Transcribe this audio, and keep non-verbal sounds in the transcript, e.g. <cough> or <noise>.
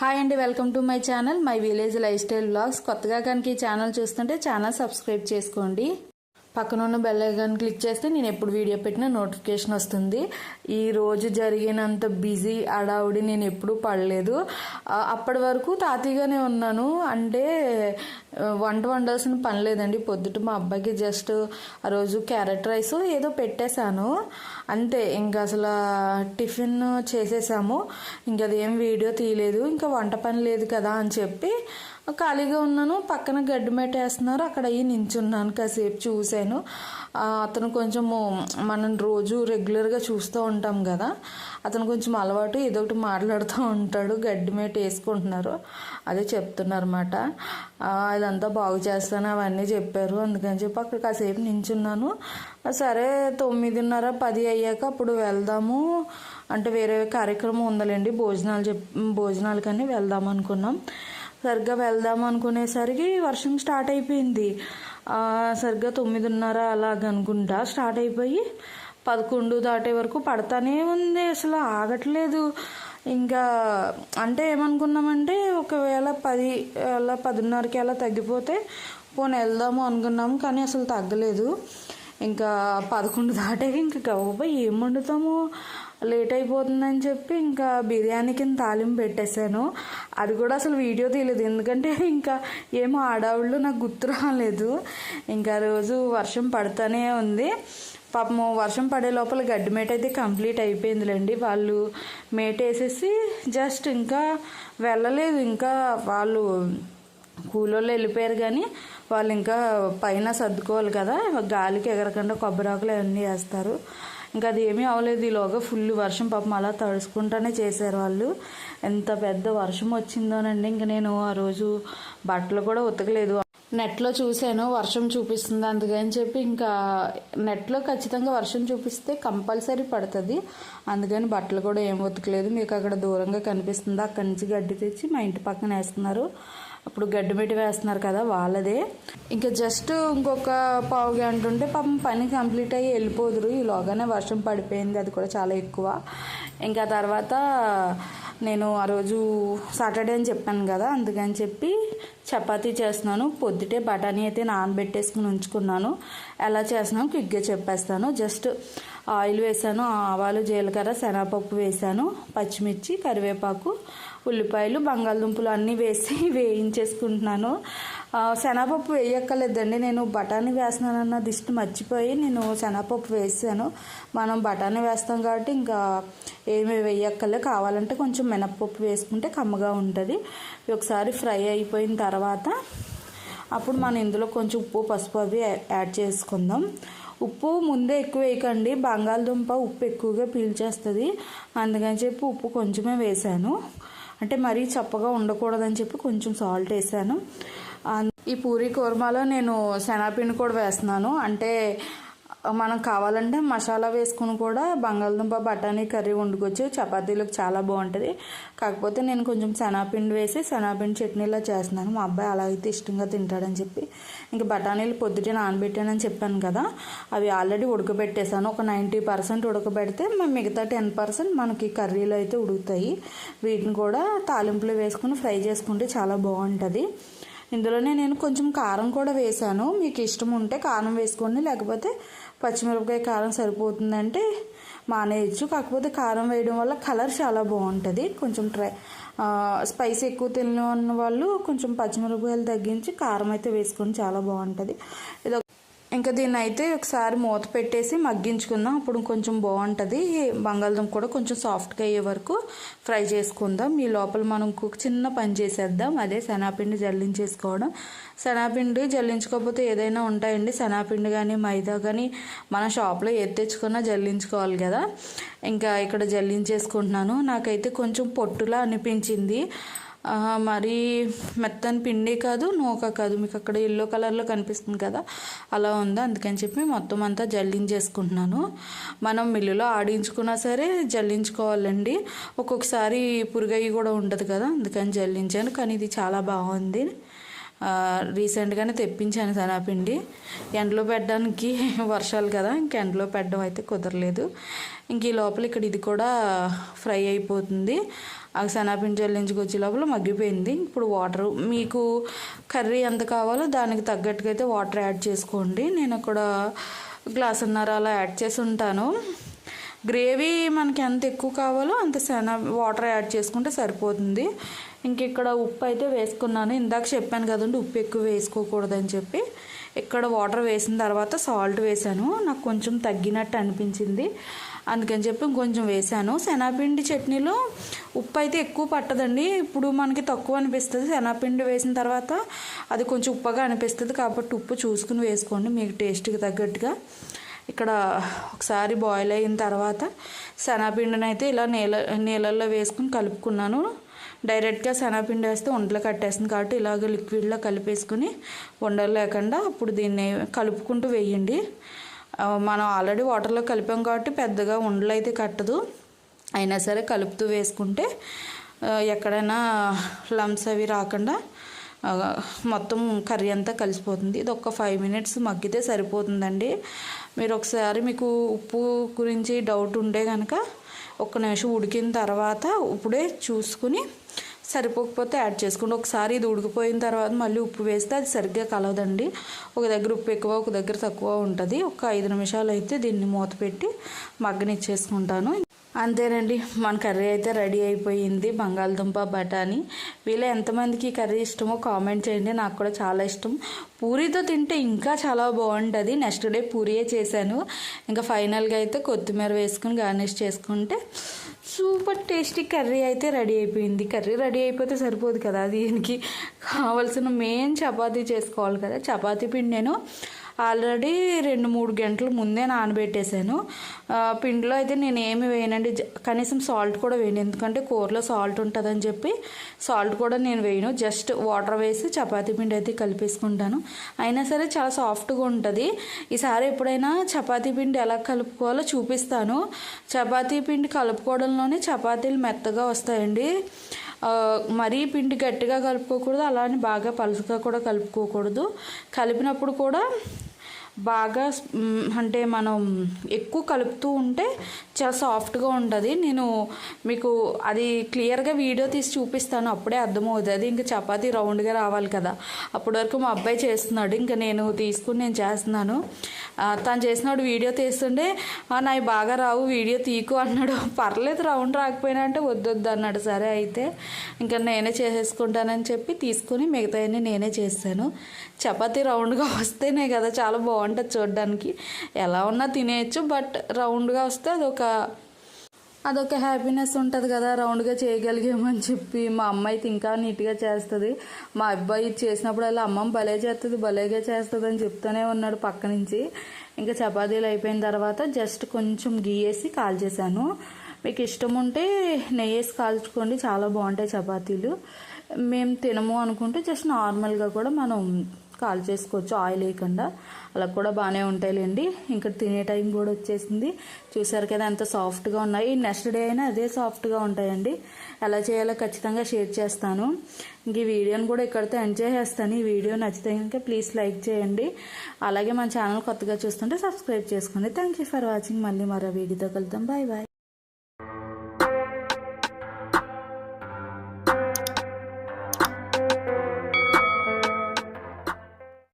Hi అండి welcome to my channel my village lifestyle blogs కొత్తగా కనుక ఈ ఛానల్ చూస్తుంటే ఛానల్ సబ్స్క్రైబ్ చేసుకోండి. పక్కన ఉన్న బెల్ ఐకాన్ క్లిక్ చేస్తే నేను ఎప్పుడు వీడియో పెట్టినా నోటిఫికేషన్ వస్తుంది. ఈ రోజు జరిగినంత బిజీ అడావుడి నేను ఎప్పుడూ పడలేదు. అప్పటి వరకు తాతీగానే ఉన్నాను. అంటే వంట వండాల్సిన పని లేదండి. పొద్దుట మా అబ్బాయికి జస్ట్ ఆ రోజు క్యారెట్ రైస్ ఏదో పెట్టేశాను. అంతే ఇంకా అసలు టిఫిన్ చేసేసాము. ఇంకా అదేం వీడియో తీయలేదు. ఇంకా వంట పని లేదు కదా అని చెప్పి ఖాళీగా ఉన్నాను. పక్కన గడ్డి మేట వేస్తున్నారు. అక్కడ అయ్యి నించున్నాను కాసేపు చూశాను. అతను కొంచెము మనం రోజు రెగ్యులర్గా చూస్తూ ఉంటాం కదా. అతను కొంచెం అలవాటు ఏదో ఒకటి మాట్లాడుతూ ఉంటాడు. గడ్డి మేట వేసుకుంటున్నారు. అదే చెప్తున్నారు అనమాట ఇదంతా బాగు చేస్తాను. అవన్నీ చెప్పారు. అందుకని చెప్పి అక్కడ కాసేపు నించున్నాను. సరే తొమ్మిదిన్నర పది అయ్యాక అప్పుడు వెళ్దాము. అంటే వేరే కార్యక్రమం ఉందలేండి. భోజనాలు చెప్ భోజనాలు కానీ వెళ్దాం అనుకున్నాం. సరిగ్గా వెళ్దాం అనుకునేసరికి వర్షం స్టార్ట్ అయిపోయింది. సరిగ్గా తొమ్మిదిన్నర అలాగ అనుకుంటా స్టార్ట్ అయిపోయి పదకొండు దాటే వరకు పడతానే ఉంది. అసలు ఆగట్లేదు. ఇంకా అంటే ఏమనుకున్నామంటే ఒకవేళ పది అలా పదిన్నరకి అలా తగ్గిపోతే పోనీ వెళ్దాము అనుకున్నాము కానీ అసలు తగ్గలేదు. ఇంకా పదకొండు దాటాక ఇంకా గవ్వ ఏం వండుతాము? లేట్ అయిపోతుందని చెప్పి ఇంకా బిర్యానీ కింద తాలింపు పెట్టేశాను. అది కూడా అసలు వీడియో తీయలేదు. ఎందుకంటే ఇంకా ఏమో ఆడావిళ్ళు నాకు గుర్తు రాలేదు. ఇంకా రోజు వర్షం పడుతూనే ఉంది. పాపము వర్షం పడే లోపల గడ్డి మేట అయితే కంప్లీట్ అయిపోయిందిలేండి. వాళ్ళు మేట వేసేసి జస్ట్ ఇంకా వెళ్ళలేదు. ఇంకా వాళ్ళు కూలోళ్ళు వెళ్ళిపోయారు కానీ వాళ్ళు ఇంకా పైన సర్దుకోవాలి కదా గాలికి ఎగరకుండా కొబ్బరాకులు అవన్నీ వేస్తారు. ఇంకా అది ఏమీ అవ్వలేదు ఈలోగా ఫుల్ వర్షం పాపం అలా తడుచుకుంటానే చేశారు వాళ్ళు. ఎంత పెద్ద వర్షం వచ్చిందోనండి ఇంక నేను ఆ రోజు బట్టలు కూడా ఉతకలేదు. నెట్లో చూశాను వర్షం చూపిస్తుంది అందుకని చెప్పి ఇంకా నెట్లో ఖచ్చితంగా వర్షం చూపిస్తే కంపల్సరీ పడుతుంది. అందుకని బట్టలు కూడా ఏం ఉతకలేదు మీకు అక్కడ దూరంగా కనిపిస్తుంది అక్కడి నుంచి గడ్డి తెచ్చి మా ఇంటి పక్కన వేస్తున్నారు. అప్పుడు గడ్డి వేస్తున్నారు కదా వాళ్ళదే. ఇంకా జస్ట్ ఇంకొక పావు గంట ఉంటే పాపం పని కంప్లీట్ అయ్యి వెళ్ళిపోదురు. ఈలోగానే వర్షం పడిపోయింది. అది కూడా చాలా ఎక్కువ. ఇంకా తర్వాత నేను ఆ రోజు సాటర్డే అని చెప్పాను కదా అందుకని చెప్పి చపాతీ చేస్తున్నాను. పొద్దుటే బఠానీ అయితే నానబెట్టేసుకుని ఉంచుకున్నాను. ఎలా చేస్తున్నాను క్విక్గా చెప్పేస్తాను. జస్ట్ ఆయిల్ వేసాను ఆవాలు జీలకర్ర శనగపప్పు వేసాను పచ్చిమిర్చి కరివేపాకు ఉల్లిపాయలు బంగాళదుంపలు అన్నీ వేసి <laughs> వేయించేసుకుంటున్నాను. శనగపప్పు వేయక్కర్లేదండి. నేను బఠానీ వేస్తున్నానన్న దిష్టి మర్చిపోయి నేను శనగపప్పు వేసాను. మనం బఠానీ వేస్తాం కాబట్టి ఇంకా ఏమి వేయక్కర్లే. కావాలంటే కొంచెం మినప్పప్పు వేసుకుంటే కమ్మగా ఉంటుంది. ఒకసారి ఫ్రై అయిపోయిన తర్వాత అప్పుడు మనం ఇందులో కొంచెం ఉప్పు పసుపు అవి యాడ్ చేసుకుందాం. ఉప్పు ముందే ఎక్కువ వేయకండి. బంగాళదుంప ఉప్పు ఎక్కువగా పీల్చేస్తుంది. అందుకని చెప్పి ఉప్పు కొంచెమే వేసాను. అంటే మరీ చప్పగా ఉండకూడదని చెప్పి కొంచెం సాల్ట్ వేసాను. ఈ పూరి కూర్మాలో నేను శనగపిండి కూడా వేస్తున్నాను. అంటే మనం కావాలంటే మసాలా వేసుకుని కూడా బంగాళదుంప బఠానీ కర్రీ వండుకోవచ్చు. చపాతీలకు చాలా బాగుంటుంది. కాకపోతే నేను కొంచెం శనగపిండి వేసి శనగపిండి చట్నీలా చేస్తున్నాను. మా అబ్బాయి అలా అయితే ఇష్టంగా తింటాడని చెప్పి. ఇంక బఠానీలు పొద్దుటే నానబెట్టానని చెప్పాను కదా అవి ఆల్రెడీ ఉడకబెట్టేశాను. ఒక నైంటీ పర్సెంట్ ఉడకబెడితే మిగతా టెన్ పర్సెంట్ మనకి కర్రీలో అయితే ఉడుకుతాయి. వీటిని కూడా తాలింపులు వేసుకుని ఫ్రై చేసుకుంటే చాలా బాగుంటుంది. ఇందులోనే నేను కొంచెం కారం కూడా వేసాను మీకు ఇష్టం ఉంటే కారం వేసుకోండి. లేకపోతే పచ్చిమిరపకాయ కారం సరిపోతుందంటే మానేయచ్చు. కాకపోతే కారం వేయడం వల్ల కలర్ చాలా బాగుంటుంది. కొంచెం ట్రై స్పైస్ ఎక్కువ తినని వాళ్ళు కొంచెం పచ్చిమిరపకాయలు తగ్గించి కారం అయితే వేసుకొని చాలా బాగుంటుంది. ఇది ఇంకా దీన్ని అయితే ఒకసారి మూత పెట్టేసి మగ్గించుకుందాం. అప్పుడు కొంచెం బాగుంటుంది. బంగాళదుంప కూడా కొంచెం సాఫ్ట్గా అయ్యే వరకు ఫ్రై చేసుకుందాం. ఈ లోపల మనం ఇంకొక చిన్న పని చేసేద్దాం. అదే శనగపిండి జల్లించేసుకోవడం. శనగపిండి జల్లించుకోకపోతే ఏదైనా ఉంటాయండి. శనగపిండి కానీ మైదా కానీ మన షాప్లో ఏది తెచ్చుకున్నా జల్లించుకోవాలి కదా. ఇంకా ఇక్కడ జల్లించేసుకుంటున్నాను. నాకైతే కొంచెం పొట్టులా అనిపించింది. మరి మెత్తని పిండి కాదు నూక కాదు. మీకు అక్కడ ఎల్లో కలర్లో కనిపిస్తుంది కదా అలా ఉంది? అందుకని చెప్పి మొత్తం అంతా జల్లించేసుకుంటున్నాను. మనం మిల్లులో ఆడించుకున్నా సరే జల్లించుకోవాలండి. ఒక్కొక్కసారి పురుగయ్యి కూడా ఉంటుంది కదా అందుకని జల్లించాను. కానీ ఇది చాలా బాగుంది. రీసెంట్గానే తెప్పించాను శనగపిండి ఎండలో పెట్టడానికి వర్షాలు కదా ఇంక ఎండలో పెట్టడం అయితే కుదరలేదు. ఇంక ఈ లోపల ఇక్కడ ఇది కూడా ఫ్రై అయిపోతుంది. ఆ శనగపిండి చెల్లించుకొచ్చే లోపల మగ్గిపోయింది. ఇప్పుడు వాటర్ మీకు కర్రీ ఎంత కావాలో దానికి తగ్గట్టుగా అయితే వాటర్ యాడ్ చేసుకోండి. నేను అక్కడ గ్లాసున్నర అలా యాడ్ చేసి ఉంటాను గ్రేవీ మనకి ఎంత ఎక్కువ కావాలో అంత శన వాటర్ యాడ్ చేసుకుంటే సరిపోతుంది. ఇంక ఇక్కడ ఉప్పు అయితే వేసుకున్నాను. ఇందాక చెప్పాను కదండి ఉప్పు ఎక్కువ వేసుకోకూడదని చెప్పి. ఇక్కడ వాటర్ వేసిన తర్వాత సాల్ట్ వేసాను నాకు కొంచెం తగ్గినట్టు అనిపించింది. అందుకని చెప్పి కొంచెం వేసాను. శనగపిండి చట్నీలో ఉప్పు అయితే ఎక్కువ పట్టదండి. ఇప్పుడు మనకి తక్కువ అనిపిస్తుంది. శనగపిండి వేసిన తర్వాత అది కొంచెం ఉప్పగా అనిపిస్తుంది. కాబట్టి ఉప్పు చూసుకుని వేసుకోండి. మీకు టేస్ట్కి తగ్గట్టుగా. ఇక్కడ ఒకసారి బాయిల్ అయిన తర్వాత శనగపిండిని అయితే ఇలా నీళ్ళ నీళ్ళల్లో వేసుకుని కలుపుకున్నాను. డైరెక్ట్గా శనగపిండి వేస్తే వంటలు కట్టేస్తుంది కాబట్టి ఇలాగ లిక్విడ్లో కలిపేసుకుని ఉండలు లేకుండా అప్పుడు దీన్ని కలుపుకుంటూ వేయండి. మనం ఆల్రెడీ వాటర్లో కలిపాం కాబట్టి పెద్దగా ఉండలు అయితే కట్టదు. అయినా సరే కలుపుతూ వేసుకుంటే ఎక్కడైనా లమ్స్ అవి రాకుండా మొత్తం కర్రీ అంతా కలిసిపోతుంది. ఇది ఒక ఫైవ్ మినిట్స్ మగ్గితే సరిపోతుందండి. మీరు ఒకసారి మీకు ఉప్పు గురించి డౌట్ ఉంటే కనుక ఒక్క నిమిషం ఉడికిన తర్వాత ఇప్పుడే చూసుకుని సరిపోకపోతే యాడ్ చేసుకోండి. ఒకసారి ఇది ఉడికిపోయిన తర్వాత మళ్ళీ ఉప్పు వేస్తే అది సరిగ్గా కలవదండి. ఒక దగ్గర ఉప్పు ఎక్కువ ఒక దగ్గర తక్కువ ఉంటుంది. ఒక ఐదు నిమిషాలు అయితే దీన్ని మూత పెట్టి మగ్గనిచ్చేసుకుంటాను. అంతేనండి. మన కర్రీ అయితే రెడీ అయిపోయింది. బంగాళదుంప బఠానీ. వీళ్ళ ఎంతమందికి కర్రీ ఇష్టమో కామెంట్ చేయండి. నాకు కూడా చాలా ఇష్టం. పూరీతో తింటే ఇంకా చాలా బాగుంటుంది. నెక్స్ట్ డే పూరియే చేశాను. ఇంకా ఫైనల్గా అయితే కొత్తిమీర వేసుకుని గార్నిష్ చేసుకుంటే సూపర్ టేస్టీ కర్రీ అయితే రెడీ అయిపోయింది. కర్రీ రెడీ అయిపోతే సరిపోదు కదా దీనికి. కావాల్సిన మెయిన్ చపాతీ చేసుకోవాలి కదా. చపాతీ పిండి నేను ఆల్రెడీ రెండు మూడు గంటలు ముందే నానబెట్టేశాను. పిండిలో అయితే నేను ఏమి వేయనండి. జ- కనీసం సాల్ట్ కూడా వేయను. ఎందుకంటే కూరలో సాల్ట్ ఉంటుందని చెప్పి సాల్ట్ కూడా నేను వేయను. జస్ట్ వాటర్ వేసి చపాతీ పిండి అయితే కలిపేసుకుంటాను. అయినా సరే చాలా సాఫ్ట్గా ఉంటుంది. ఈసారి ఎప్పుడైనా చపాతీ పిండి ఎలా కలుపుకోవాలో చూపిస్తాను. చపాతీ పిండి కలుపుకోవడంలోనే చపాతీలు మెత్తగా వస్తాయండి. మరీ పిండి గట్టిగా కలుపుకోకూడదు. అలానే బాగా పలుసుగా కూడా కలుపుకోకూడదు. కలిపినప్పుడు కూడా బాగా అంటే మనం ఎక్కువ కలుపుతూ ఉంటే చాలా సాఫ్ట్గా ఉంటుంది. నేను మీకు అది క్లియర్గా వీడియో తీసి చూపిస్తాను. అప్పుడే అర్థమవుతుంది. అది ఇంకా చపాతీ రౌండ్గా రావాలి కదా. అప్పటి వరకు మా అబ్బాయి చేస్తున్నాడు. ఇంకా నేను తీసుకుని నేను చేస్తున్నాను. తను చేసినప్పుడు వీడియో తీస్తుంటే "ఆ, నావి బాగా రావు వీడియో తీకు అన్నాడు. <laughs> పర్లేదు రౌండ్ రాకపోయినా అంటే వద్దొద్దు అన్నాడు. సరే అయితే ఇంకా నేనే చేసేసుకుంటానని చెప్పి తీసుకుని మిగతాయన్నీ నేనే చేస్తాను. చపాతీ రౌండ్గా వస్తేనే కదా చాలా బాగుంటుంది. చూడడానికి ఎలా ఉన్నా తినేయచ్చు బట్ రౌండ్గా వస్తే అదొక అదొక హ్యాపీనెస్ ఉంటుంది కదా రౌండ్గా చేయగలిగామని చెప్పి. మా అమ్మ అయితే ఇంకా నీట్గా చేస్తుంది. మా అబ్బాయి చేసినప్పుడు అలా అమ్మమ్మ భలే చేస్తుంది భలేగా చేస్తుంది అని చెప్తూనే ఉన్నాడు పక్క నుంచి ఇంకా చపాతీలు అయిపోయిన తర్వాత జస్ట్ కొంచెం గీ వేసి కాల్చేసాను మీకు ఇష్టం ఉంటే నెయ్యి వేసి కాల్చుకోండి చాలా బాగుంటాయి చపాతీలు. మేము తినము అనుకుంటే జస్ట్ నార్మల్గా కూడా మనం కాల్ చేసుకోవచ్చు ఆయిల్ వేయకుండా అలా కూడా బాగానే ఉంటాయిలేండి. ఇంకా తినే టైం కూడా వచ్చేసింది. చూసారు కదా ఎంత సాఫ్ట్గా ఉన్నాయి. నెక్స్ట్ డే అయినా అదే సాఫ్ట్గా ఉంటాయండి. ఎలా చేయాలో ఖచ్చితంగా షేర్ చేస్తాను. ఇంక ఈ వీడియోని కూడా ఇక్కడితో ఎంజాయ్ చేస్తాను ఈ వీడియో నచ్చితే కనుక ప్లీజ్ లైక్ చేయండి. అలాగే మన ఛానల్ కొత్తగా చూస్తుంటే సబ్స్క్రైబ్ చేసుకోండి. Thank you for watching. మళ్ళీ మరో వీడియోతో కలుద్దాం. Bye bye.